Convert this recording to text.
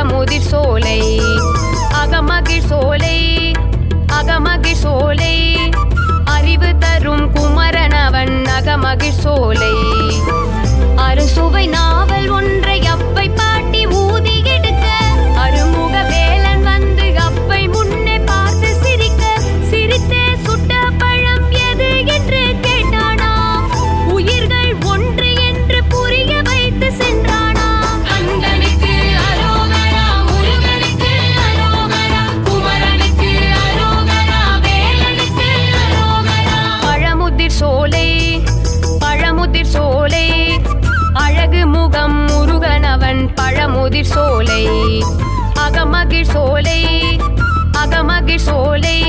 அகமுதிர் சோலை அகமகிழ் சோலை அகமகிழ் சோலை. அறிவு தரும் குமரனவன் அகமகிழ் சோலை. அறுசுவை நான் அகமுதிர் சோலை. அகமகிழ் சோலை. அகமகிழ் சோலை.